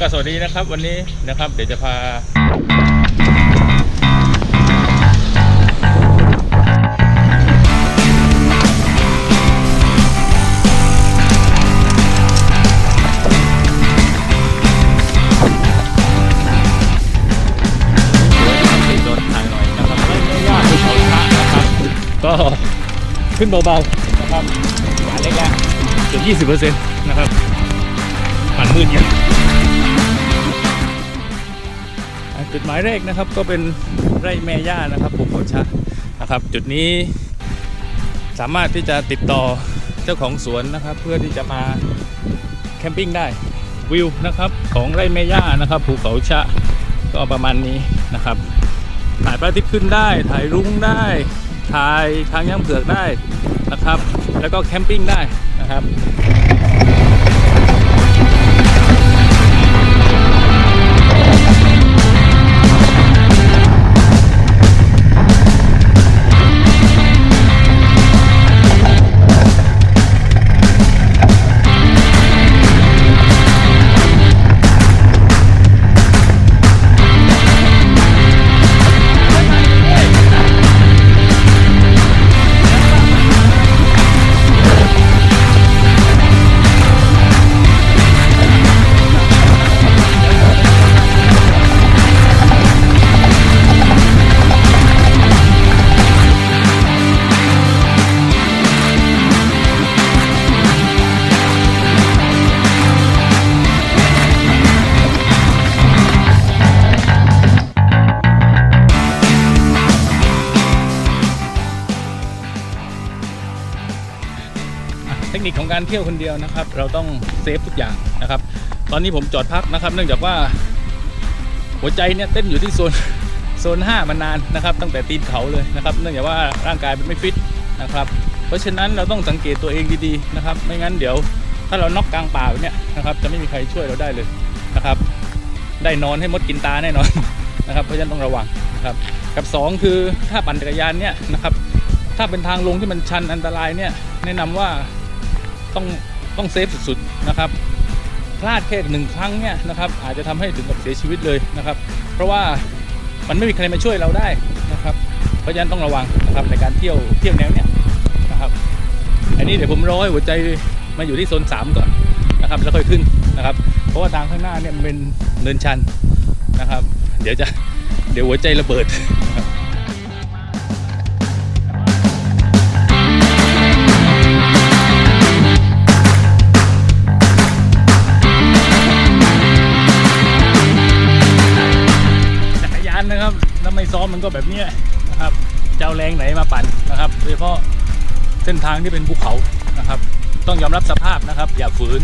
ก็สวัสดีนะครับวันนี้นะครับเดี๋ยวจะพาโดนทางหน่อยนะครับไม่ยากคือเขาช้านะครับก็ขึ้นเบาๆนะครับหวานเล็กแล้วเกือบยี่สิบเปอร์เซ็นต์นะครับผ่านมืดยังอะ จุดหมายแรกนะครับก็เป็นไร่แม่ย่านะครับภูเขาชะนะครับ จุดนี้สามารถที่จะติดต่อเจ้าของสวนนะครับ เพื่อที่จะมาแคมปิ้งได้วิวนะครับของไร่แม่ย่านะครับภูเขาชะก็ประมาณนี้นะครับถ่ายพระอาทิตย์ขึ้นได้ถ่ายรุ้งได้ถ่ายทางย่างเผือกได้นะครับ แล้วก็แคมปิ้งได้นะครับ ทคนิคของการเที่ยวคนเดียวนะครับ เราต้องเซฟทุกอย่างนะครับ ตอนนี้ผมจอดพักนะครับ เนื่องจากว่าหัวใจเนี่ยเต้นอยู่ที่โซนโซน5มานานนะครับ ตั้งแต่ตีนเขาเลยนะครับ เนื่องจากว่าร่างกายมันไม่ฟิตนะครับ เพราะฉะนั้นเราต้องสังเกตตัวเองดีๆนะครับ ไม่งั้นเดี๋ยวถ้าเราน็อกกลางป่าเนี้ยนะครับ จะไม่มีใครช่วยเราได้เลยนะครับ ได้นอนให้มดกินตาแน่นอนนะครับ เพราะฉะนั้นต้องระวังนะครับ กับสองคือถ้าปั่นจักรยานเนี่ยนะครับ ถ้าเป็นทางลงที่มันชันอันตรายเนี่ยแนะนำว่า ต้องต้องเซฟสุดๆนะครับพลาดแค่หนึ่งครั้งเนี่ยนะครับอาจจะทำให้ถึงกับเสียชีวิตเลยนะครับ เพราะว่ามันไม่มีใครมาช่วยเราได้นะครับ เพราะฉะนั้นต้องระวังนะครับในการเที่ยวเที่ยวแนวเนี้ยนะครับ อันนี้เดี๋ยวผมรอให้หัวใจมาอยู่ที่โซน3ก่อนนะครับแล้วค่อยขึ้นนะครับ เพราะว่าทางข้างหน้าเนี่ยมันเป็นเนินชันนะครับ เดี๋ยวจะเดี๋ยวหัวใจระเบิดจั มันก็แบบนี้นะครับจะเอาแรงไหนมาปั่นนะครับ โดยเฉพาะเส้นทางที่เป็นภูเขานะครับ ต้องยอมรับสภาพนะครับ อย่าฝืน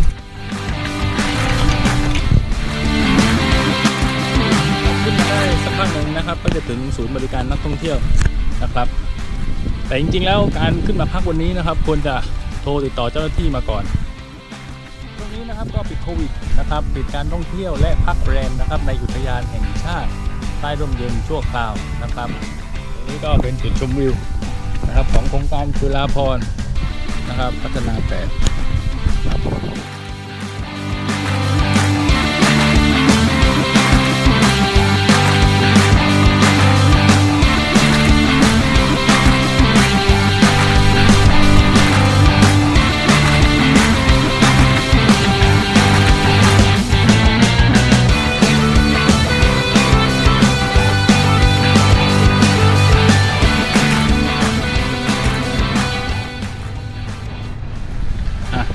ขึ้นมาได้สักพักหนึ่งนะครับ ก็จะถึงศูนย์บริการนักท่องเที่ยวนะครับ แต่จริงๆแล้วการขึ้นมาพักวันนี้นะครับ ควรจะโทรติดต่อเจ้าหน้าที่มาก่อนช่วงนี้นะครับก็ปิดโควิดนะครับปิดการท่องเที่ยวและพักแรมนะครับในอุทยานแห่งชาติ ใต้ร่มเย็นชั่วคราวนะครับตรงนี้ก็เป็นจุดชมวิวนะครับของโครงการจุฬาพรนะครับ พัฒนาแปดครับ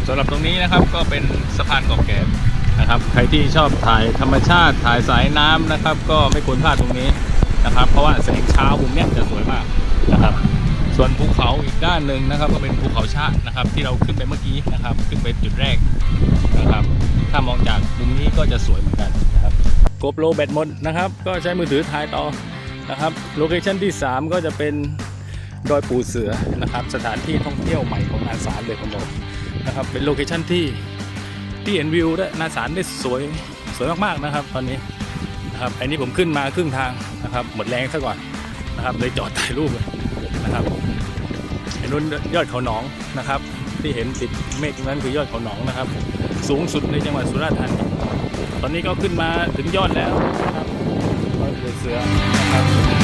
สำหรับตรงนี้นะครับก็เป็นสะพานเกาะแก่นะครับ ใครที่ชอบถ่ายธรรมชาติถ่ายสายน้ำนะครับ ก็ไม่ควรพลาดตรงนี้นะครับ เพราะว่าแสงเช้ามุมเนี้ยจะสวยมากนะครับ ส่วนภูเขาอีกด้านหนึ่งนะครับ ก็เป็นภูเขาชะนะครับ ที่เราขึ้นไปเมื่อกี้นะครับ ขึ้นไปจุดแรกนะครับ ถ้ามองจากมุมนี้ก็จะสวยเหมือนกันนะครับโกโปรแบตหมดนะครับ ก็ใช้มือถือถ่ายต่อนะครับโลเคชั่นที่ 3 ก็จะเป็นดอยปูเสือนะครับ สถานที่ท่องเที่ยวใหม่ของอาสาเลยผมบอก นะครับ เป็นโลเคชั่นที่ที่เห็นวิวได้นาสารได้สวยสวยมากๆนะครับ ตอนนี้นะครับอันนี้ผมขึ้นมาครึ่งทางนะครับ หมดแรงซะก่อนนะครับเลยจอดถ่ายรูปเลยนะครับไอ้นู้นยอดเขาหนองนะครับ ที่เห็นติดเมฆนั้นคือยอดเขาหนองนะครับ สูงสุดในจังหวัดสุราษฎร์ธานีตอนนี้ก็ขึ้นมาถึงยอดแล้วนะครับยอดเสือนะครับ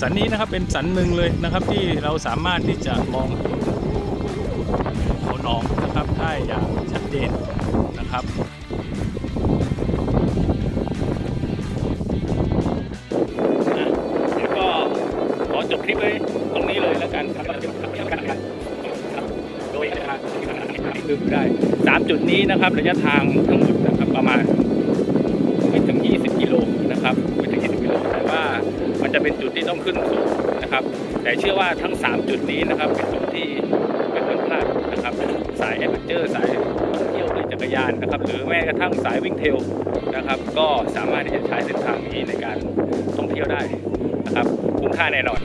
สันนี้นะครับเป็นสันหนึ่งเลยนะครับที่เราสามารถที่จะมองเขาหนองนะครับได้อย่างชัดเจนนะครับอะเดี๋ยวก็ขอจบคลิปไว้ตรงนี้เลยแล้วกันครับโดยทางที่ลืมได้สามจุดนี้นะครับระยะทางทั้งหมดนะครับประมาณ ขึ้นสูงนะครับ แต่เชื่อว่าทั้ง 3 จุดนี้นะครับเป็นจุดที่ไม่ควรพลาดนะครับ สายแอดเวนเจอร์สายท่องเที่ยวด้วยจักรยานนะครับ หรือแม้กระทั่งสายวิ่งเทลนะครับ ก็สามารถที่จะใช้เส้นทางนี้ในการท่องเที่ยวได้นะครับ คุ้มค่าแน่นอน